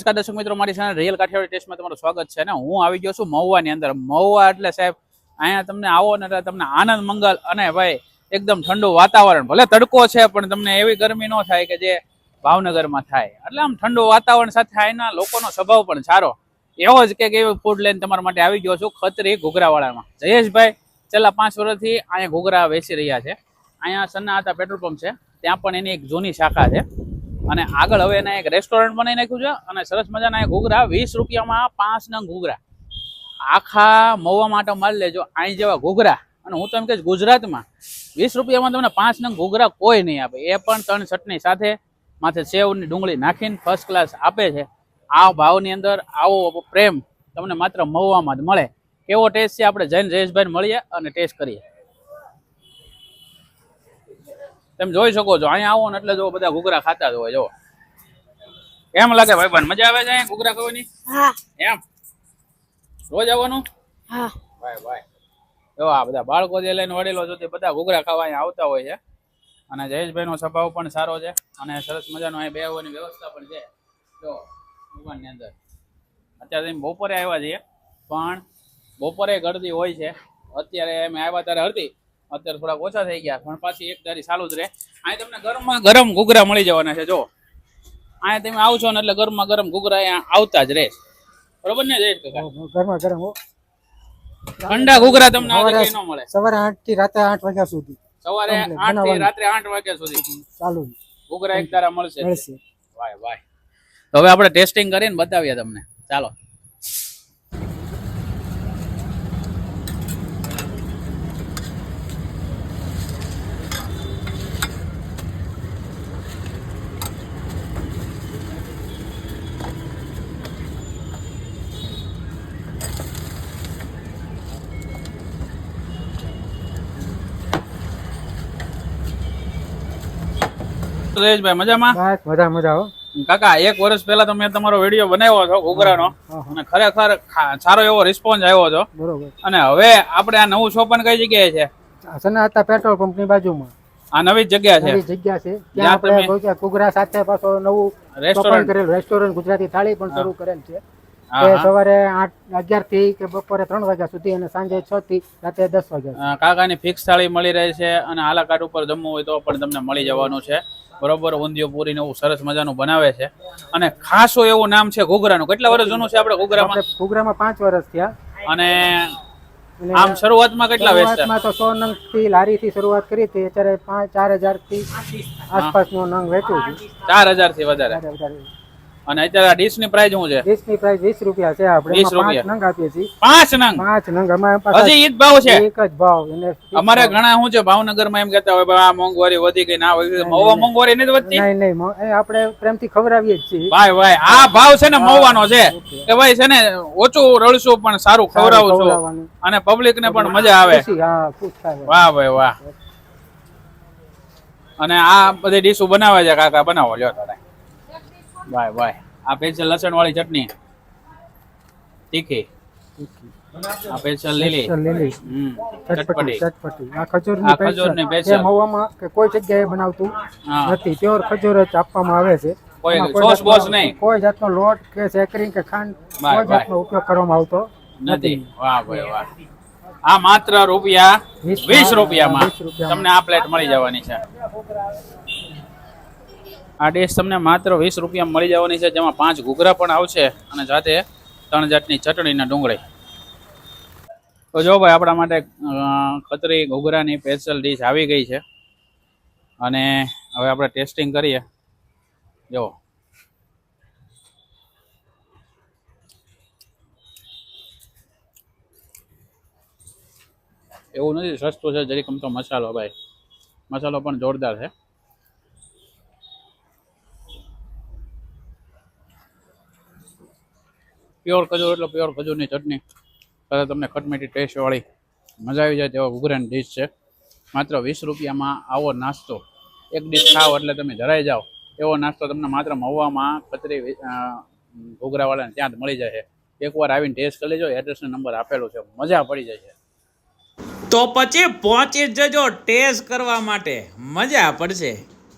નમસ્કાર દર્શક મિત્રો, મારી સાથે રિયલ કાઠિયાવાડી ટેસ્ટમાં તમારું સ્વાગત છે અને હું આવી ગયો છું મહુવાની અંદર. મહુવા એટલે સાહેબ, અહીંયા તમને આવો ને તમને આનંદ, મંગલ અને ભાઈ એકદમ ઠંડુ વાતાવરણ. ભલે તડકો છે, પણ તમને એવી ગરમી ન થાય કે જે ભાવનગરમાં થાય. એટલે આમ ઠંડુ વાતાવરણ સાથે અહીંના લોકોનો સ્વભાવ પણ સારો. એવો જ કે એવી ફૂડ લઈને તમારા માટે આવી ગયો છું ખત્રી ઘૂઘરાવાળામાં. જયેશભાઈ, છેલ્લા પાંચ વર્ષથી અહીંયા ઘૂઘરા વેચી રહ્યા છે. અહીંયા સન્ના હતા પેટ્રોલ પંપ છે. ત્યાં પણ એની એક જૂની શાખા છે. અને આગળ હવે એને એક રેસ્ટોરન્ટ બનાવી નાખ્યું છે અને સરસ મજાના ઘૂઘરા, વીસ રૂપિયામાં પાંચ નંગ ઘૂઘરા. આખા મવા માટે માલ લેજો અહીં જેવા ઘૂઘરા. અને હું તો કહીશ ગુજરાતમાં વીસ રૂપિયામાં તમને પાંચ નંગ ઘૂઘરા કોઈ નહીં આપે. એ પણ ત્રણ ચટણી સાથે માથે સેવની ડુંગળી નાખીને ફર્સ્ટ ક્લાસ આપે છે. આ ભાવની અંદર આવો પ્રેમ તમને માત્ર મહુવામાં જ મળે. કેવો ટેસ્ટ છે? આપણે જૈન જયેશભાઈ મળીએ અને ટેસ્ટ કરીએ. તમે જોઈ શકો છો. અહીંયા આવો ને એટલે જો બધા ઘૂઘરા ખાતા જ હોય જો કેમ લાગે ભાઈ મજા આવે છે ઘૂઘરા ખાવાની? એમ? રોજ આવવાનું? ભાઈ ભાઈ જો આ બધા બાળકો જે લઈને વડેલો છો તે બધા ઘૂઘરા ખાવા અહીંયા આવતા હોય છે. અને જયેશભાઈનો સ્વભાવ પણ સારો છે. અને સરસ મજાનો અહીં બેહવાની વ્યવસ્થા પણ છે. જો દુકાનની અંદર. અત્યારે બપોરે આવ્યા છીએ. પણ બપોરે ગળદી હોય છે. અત્યારે અમે આવ્યા ત્યારે હતી અત્યારે થોડાક ઓછા થઈ ગયા પણ પાછી એક ધારી ચાલુ જ રહે. અહીં તમને ગરમમાં ગરમ ઘૂઘરા મળી જવાના છે જો. અહીંયા તમે આવશો ને એટલે ગરમમાં ગરમ ઘૂઘરા અહીંયા આવતા જ રહે. બરોબર ને ગરમા ગરમ ઠંડા ઘૂઘરા તમને ન મળે. સવારે આઠથી રાતે આઠ વાગ્યા સુધી. સવારે આઠથી રાત્રે આઠ વાગ્યા સુધી. ચાલુ. ઘૂઘરા એક તારા મળશે. મળશે. વાય વાય. તો હવે આપણે ટેસ્ટિંગ કરીને બતાવીએ તમને. ચાલો. સુરેશભાઈ મજામાં? બસ મજા મજા હો. કાકા એક વર્ષ પહેલા તો તમારો વીડિયો બનાવ્યો હતો ઘૂઘરાનો. હા, હા. અને ખરેખર સારો એવો રિસ્પોન્સ આવ્યો બરોબર. અને હવે આપણે આ નવું શોપન કઈ જગ્યાએ છે? પેટ્રોલ પંપની બાજુમાં. આ નવી જગ્યા છે? નવી જગ્યા છે. ત્યાં આપણે તમે- સાથે પાછો નવું રેસ્ટોરન્ટ કરેલું. રેસ્ટોરન્ટ ગુજરાતી થાળી પણ શરૂ કરેલ છે. સવારે આઠ અગિયારથી કે બપોરે ત્રણ વાગ્યા સુધી અને સાંજે છ થી રાતે દસ વાગ્યા કાકા ની કાકાની ફિક્સ થાળી મળી રહે છે અને આલા કાર્ડ ઉપર જમવું હોય તો પણ તમને મળી જવાનું છે. બરોબર ઊંધિયું પૂરી ને એવું સરસ મજાનું બનાવે છે. અને ખાસો એવું નામ છે ઘોઘરાનું. કેટલા વર્ષ જૂનું છે આપણે ઘોઘરામાં? ઘોઘરામાં પાંચ વર્ષ થયા. અને આમ શરૂઆતમાં કેટલા વેચતા? તો સો નંગથી લારી થી શરૂઆત કરી હતી. અત્યારે પાંચ ચાર હજારથી આસપાસનું નંગ વેચ્યું છે. ચાર હજારથી વધારે. અને અત્યારે આ ડીશની પ્રાઇસ શું છે? વીસની પ્રાઇસ વીસ રૂપિયા છે. આપણે 20 રૂપિયા. નંગ આપીએ છીએ. પાંચ નંગ? પાંચ નંગ. અમારે પાસે હજી ઈદ ભાવ છે? એક જ ભાવ. એને અમારે ઘણા શું છે? ભાવનગરમાં એમ કહેતા હોય આ મોંઘવારી વધી ગઈ ના વધી ગઈ." મહુવા મોંઘવારી નથી વધતી? નહીં નહીં. આપણે પ્રેમથી ખવડાવીએ જ છીએ. ભાઈ ભાઈ આ ભાવ છે ને મહુવાનો છે. કે ભાઈ છે ને ઓછું રળશું પણ સારું ખવડાવું છું. અને પબ્લિક ને પણ મજા આવે. વાહ ભાઈ વાહ. અને આ બધી ડીશો બનાવે છે કાકા. બનાવો લ્યો તારે બાય બાય આ છે લસણ વાળી ચટણી. તીખી. આપે છે લીલી. લીલી. ચટપટી ચટપટી. ચટપટી. આ ખજૂરની ખજૂરની પેસ્ટ પેસ્ટ. કે કોઈ જગ્યાએ બનાવતું નથી. પ્યોર ખજૂર જ આપવામાં આવે છે. કોઈ સોસ જાતનો- બોસ નહીં. કોઈ જાતનો લોટ કે સેકરિંગ કે ખાંડ કોઈ જાતનો ઉપયોગ કરવામાં આવતો નથી. વાહ ભાઈ વાહ. આ માત્ર રૂપિયા વીસ રૂપિયામાં. તમને આ પ્લેટ મળી જવાની છે. આ ડીશ તમને માત્ર વીસ રૂપિયા મળી જવાની છે, જેમાં પાંચ ઘૂઘરા પણ આવશે અને સાથે ત્રણ જાતની ચટણીના ડુંગળી. તો જો ભાઈ, આપણા માટે ખતરી ઘૂઘરાની સ્પેશિયલ ડીશ આવી ગઈ છે. અને હવે આપણે ટેસ્ટિંગ કરીએ. જો. એવું નથી, સસ્તું છે જરીક તો મસાલો, ભાઈ. મસાલો પણ જોરદાર છે. પ્યોર ખજૂર એટલે પ્યોર ખજૂરની ચટણી. સાથે તમને ખટમીઠી ટેસ્ટવાળી મજા આવી જાય તેવા ઘૂઘરાની ડીશ છે. માત્ર વીસ રૂપિયામાં આવો નાસ્તો. એક ડીશ ખાઓ એટલે તમે ધરાઈ જાઓ. એવો નાસ્તો તમને માત્ર મહુવામાં કચરી ઘૂઘરાવાળાને ત્યાં જ મળી જાય. છે એકવાર આવીને ટેસ્ટ કરી લેજો એડ્રેસનો નંબર આપેલો છે. મજા પડી જાય છે. તો પછી પહોંચી જજો ટેસ્ટ કરવા માટે. મજા પડશે.